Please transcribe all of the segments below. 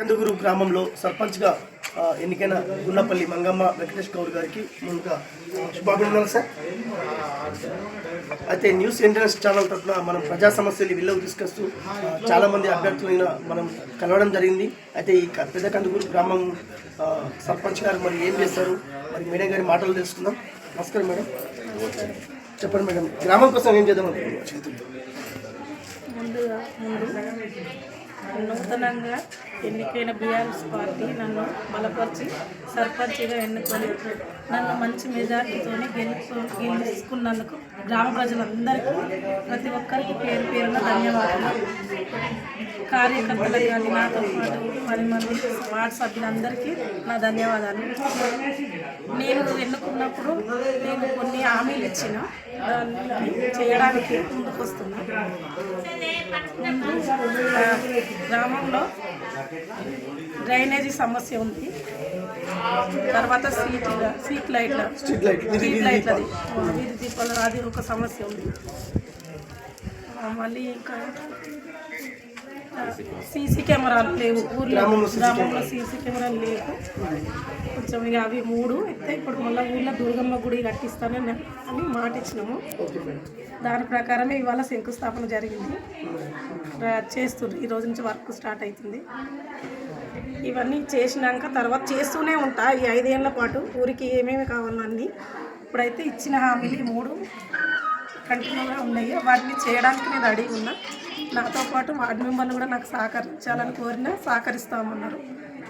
చంద్రగురు గ్రామంలో సర్పంచ్గా ఎన్నికైన గున్నపల్లి మంగమ్మ వెంకటేష్ గౌడ్ గారికి ముందుగా శుభాభినందనలు సార్. అయితే న్యూస్ ఇంటర్నెట్ ఛానల్ తరఫున మనం ప్రజా సమస్యలు విల్లోకి తీసుకొస్తూ చాలామంది అభ్యర్థులైన మనం కలవడం జరిగింది. అయితే ఈ క- పెద్ద కందుకూరు గ్రామం సర్పంచ్ గారు మరి ఏం చేస్తారు? మరి మేడం గారి మాటలు తెలుసుకుందాం. నమస్కారం మేడం. చెప్పండి మేడం. గ్రామం కోసం ఏం చేద్దాం అనుకుంటున్నారు? ముందుగా నూతనంగా ఎన్నికైన బీఆర్ఎస్ పార్టీ నన్ను బలపరిచి సర్పంచ్గా ఎన్నుకొని నన్ను మంచి మెజార్టీతో గెలుపు గెలుచుకున్నందుకు గ్రామ ప్రజలందరికీ ప్రతి ఒక్కరికి పేరు పేరున ధన్యవాదాలు. కార్యకర్తలకు కానీ నాతో పాటు పది మంది వార్డు సభ్యులందరికీ నా ధన్యవాదాలు. నేను ఎన్నుకున్నప్పుడు నేను కొన్ని హామీలు ఇచ్చిన. దాన్ని చేయడానికి ముందుకు వస్తున్నా ముందు గ్రామంలో డ్రైనేజీ సమస్య ఉంది. తర్వాత సీట్ సీట్ లైట్ల స్ట్రీట్ స్ట్రీట్ లైట్లది వీధి దీపాలు అది ఒక సమస్య ఉంది. మళ్ళీ ఇంకా సీసీ కెమెరాలు లేవు. ఊర్లో గ్రామంలో సీసీ కెమెరాలు. లేవు. కొంచెం ఇక అవి మూడు అయితే ఇప్పుడు మళ్ళీ ఊళ్ళో దుర్గమ్మ గుడి కట్టిస్తానని అని మాట ఇచ్చినాము. దాని ప్రకారమే ఇవాళ శంకుస్థాపన జరిగింది. చేస్తుంది ఈ రోజు నుంచి వర్క్ స్టార్ట్ అవుతుంది ఇవన్నీ చేసినాక తర్వాత చేస్తూనే ఉంటా. ఈ ఐదేళ్ళ పాటు ఊరికి ఏమేమి కావాలన్నీ ఇప్పుడైతే ఇచ్చిన హామీలు మూడు. కంటిన్యూగా ఉన్నాయి. వాటిని చేయడానికి నేను రెడీ ఉన్నా. నాతో పాటు వార్డు మెంబర్లు కూడా నాకు సహకరించాలని కోరినా సహకరిస్తామన్నారు.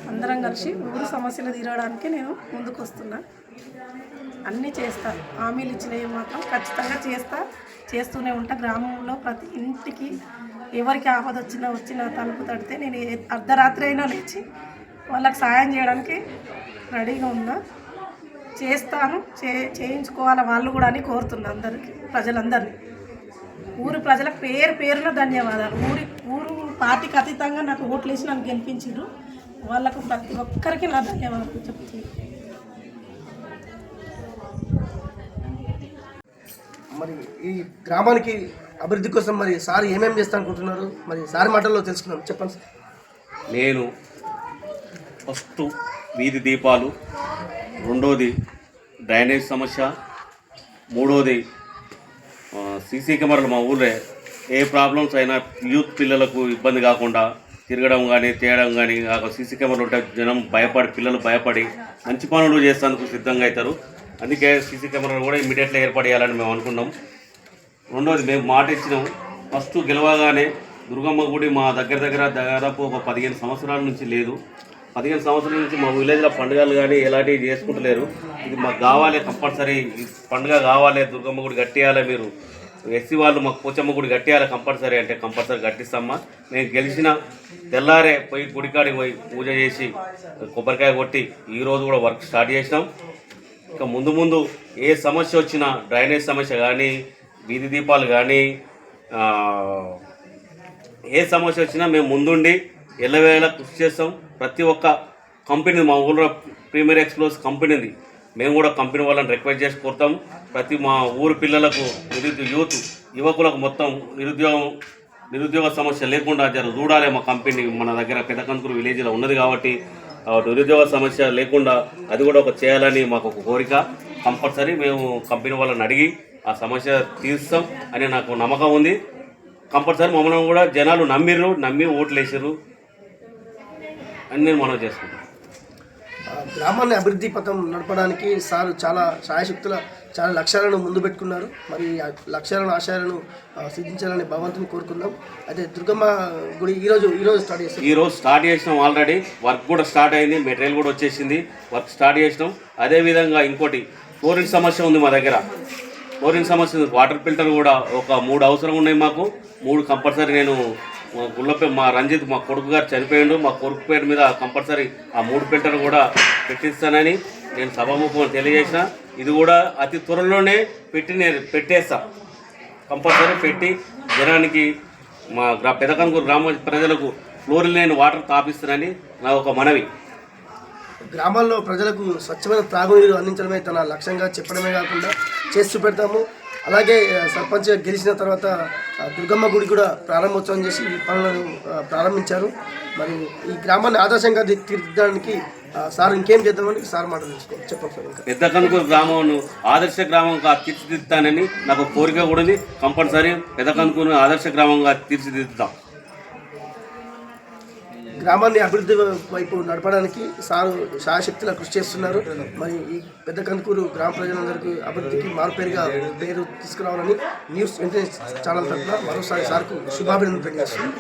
అందరం కలిసి ఊరు సమస్యలు తీరడానికి నేను ముందుకు వస్తున్నా అన్నీ చేస్తా. హామీలు ఇచ్చినవి మాత్రం ఖచ్చితంగా చేస్తా. చేస్తూనే ఉంటా. గ్రామంలో ప్రతి ఇంటికి ఎవరికి ఆపద వచ్చినా వచ్చినా తలుపు తడితే నేను ఏ- అర్ధరాత్రి అయినా లేచి వాళ్ళకి సాయం చేయడానికి రెడీగా ఉన్నా. చేస్తాను. చే చేయించుకోవాలి వాళ్ళు కూడా అని కోరుతున్నా అందరికీ ప్రజలందరినీ. ఊరు ప్రజలకు పేరు పేరున ధన్యవాదాలు. ఊరి ఊరు పార్టీకి అతీతంగా నాకు ఓట్లు వేసి నన్ను గెలిపించారు వాళ్ళకు ప్రతి ఒక్కరికి నా ధన్యవాదాలు చెప్తున్నాను. మరి ఈ గ్రామానికి అభివృద్ధి కోసం మరి సార్ ఏమేమి చేస్తా అనుకుంటున్నారు? మరి సార్ మాటల్లో తెలుసుకుందాం. చెప్పండి సార్. నేను ఫస్ట్ వీధి దీపాలు రెండోది డ్రైనేజ్ సమస్య. మూడోది సీసీ కెమెరాలు మా ఊళ్ళో ఏ ప్రాబ్లమ్స్ అయినా యూత్ పిల్లలకు ఇబ్బంది కాకుండా తిరగడం కానీ తేయడం కానీ సీసీ కెమెరాలు ఉంటే జనం భయపడి పిల్లలు భయపడి మంచి పనులు చేసేందుకు సిద్ధంగా అవుతారు అందుకే సీసీ కెమెరాలు కూడా ఇమీడియట్గా ఏర్పడేయాలని చేయాలని మేము అనుకున్నాం. రెండోది మేము మాట ఇచ్చినాం. ఫస్ట్ గెలవగానే దుర్గమ్మ గుడి మా దగ్గర దగ్గర దాదాపు ఒక పదిహేను సంవత్సరాల నుంచి లేదు. పదిహేను సంవత్సరాల నుంచి మా విలేజ్లో పండుగలు కానీ ఎలాంటివి చేసుకుంటలేరు. ఇది మాకు కావాలి కంపల్సరీ. పండుగ కావాలి దుర్గమ్మ గుడి కట్టేయాలి మీరు. ఎస్సీ వాళ్ళు మాకు పోచమ్మ గుడి కట్టేయాలి కంపల్సరీ అంటే కంపల్సరీ కట్టిస్తామా? మేము గెలిచిన తెల్లారే పోయి గుడికాడికి పోయి పూజ చేసి కొబ్బరికాయ కొట్టి ఈరోజు కూడా వర్క్ స్టార్ట్ చేసినాం. ఇక ముందు ముందు ఏ సమస్య వచ్చినా డ్రైనేజ్ సమస్య కానీ వీధి దీపాలు కానీ ఏ సమస్య వచ్చినా మేము ముందుండి ఎల్లవేళ కృషి చేస్తాం. ప్రతి ఒక్క కంపెనీ మా ఊళ్ళో ప్రీమియర్ ఎక్స్ప్లోస్ కంపెనీది మేము కూడా కంపెనీ వాళ్ళని రిక్వెస్ట్ చేసి కోరుతాం. ప్రతి మా ఊరు పిల్లలకు నిరుద్యోగ యూత్ యువకులకు మొత్తం నిరుద్యోగం నిరుద్యోగ సమస్య లేకుండా జర చూడాలి. మా కంపెనీ మన దగ్గర పెదకందుకూరు విలేజ్లో ఉన్నది కాబట్టి నిరుద్యోగ సమస్య లేకుండా అది కూడా ఒక చేయాలని మాకు ఒక కోరిక. కంపల్సరీ మేము కంపెనీ వాళ్ళని అడిగి ఆ సమస్య తీరుస్తాం అని నాకు నమ్మకం ఉంది. కంపల్సరీ మమ్మల్ని కూడా జనాలు నమ్మిర్రు నమ్మి ఓట్లు వేసారు అని నేను మనవి చేసుకుంటాను గ్రామాన్ని అభివృద్ధి పథం నడపడానికి సార్ చాలా సాయశక్తుల చాలా లక్ష్యాలను ముందు పెట్టుకున్నారు. మరి లక్ష్యాలను ఆశయాలను సిద్ధించాలని భగవంతుని కోరుకుందాం. అయితే దుర్గమ్మ గుడి ఈరోజు ఈరోజు స్టార్ట్ చేస్తాం ఈ రోజు స్టార్ట్ చేసినాం ఆల్రెడీ. వర్క్ కూడా స్టార్ట్ అయింది. మెటీరియల్ కూడా వచ్చేసింది. వర్క్ స్టార్ట్ చేసినాం. అదేవిధంగా ఇంకోటి ఫ్లోరిన్ సమస్య ఉంది మా దగ్గర. ఫ్లోరిన్ సమస్య వాటర్ ఫిల్టర్ కూడా ఒక మూడు అవసరం ఉన్నాయి మాకు. మూడు కంపల్సరీ నేను గుళ్ళపై మా రంజిత్ మా కొడుకు గారు చనిపోయిండు. మా కొడుకు పేరు మీద కంపల్సరీ ఆ మూడు ఫిల్టర్ కూడా పెట్టిస్తానని నేను సభాముఖం తెలియజేసిన. ఇది కూడా అతి త్వరలోనే పెట్టి నేను పెట్టేస్తా. కంపల్సరీ పెట్టి జనానికి మా గ్రా పెదకంగూరు గ్రామ ప్రజలకు ఫ్లోరిన్ లేని వాటర్ తాపిస్తానని నా ఒక మనవి. గ్రామాల్లో ప్రజలకు స్వచ్ఛమైన త్రాగునీరు అందించడమే తన లక్ష్యంగా చెప్పడమే కాకుండా చేసి పెడతాము అలాగే సర్పంచ్ గెలిచిన తర్వాత దుర్గమ్మ గుడి కూడా ప్రారంభోత్సవం చేసి ఈ పనులను ప్రారంభించారు. మరి ఈ గ్రామాన్ని ఆదర్శంగా తీ- తీర్చడానికి సార్ ఇంకేం చేద్దామని సార్ మాట చెప్పండి పెద్ద కనుకూరు గ్రామం ఆదర్శ గ్రామంగా తీర్చిదిద్దానని నాకు కోరిక కూడా ఉంది కంపల్సరీ పెద్ద కనుకూరు ఆదర్శ గ్రామంగా తీర్చిదిద్దాం. గ్రామాన్ని అభివృద్ధి వైపు నడపడానికి సారు శాశక్తిలా కృషి చేస్తున్నారు. మరి ఈ పెద్ద కందుకూరు గ్రామ ప్రజలందరికీ అభివృద్ధికి మారుపేరుగా పేరు తీసుకురావాలని న్యూస్ వెంటనే ఛానల్ తరఫున మరోసారి సార్కు శుభాభినందనలు తెలియజేస్తున్నాను.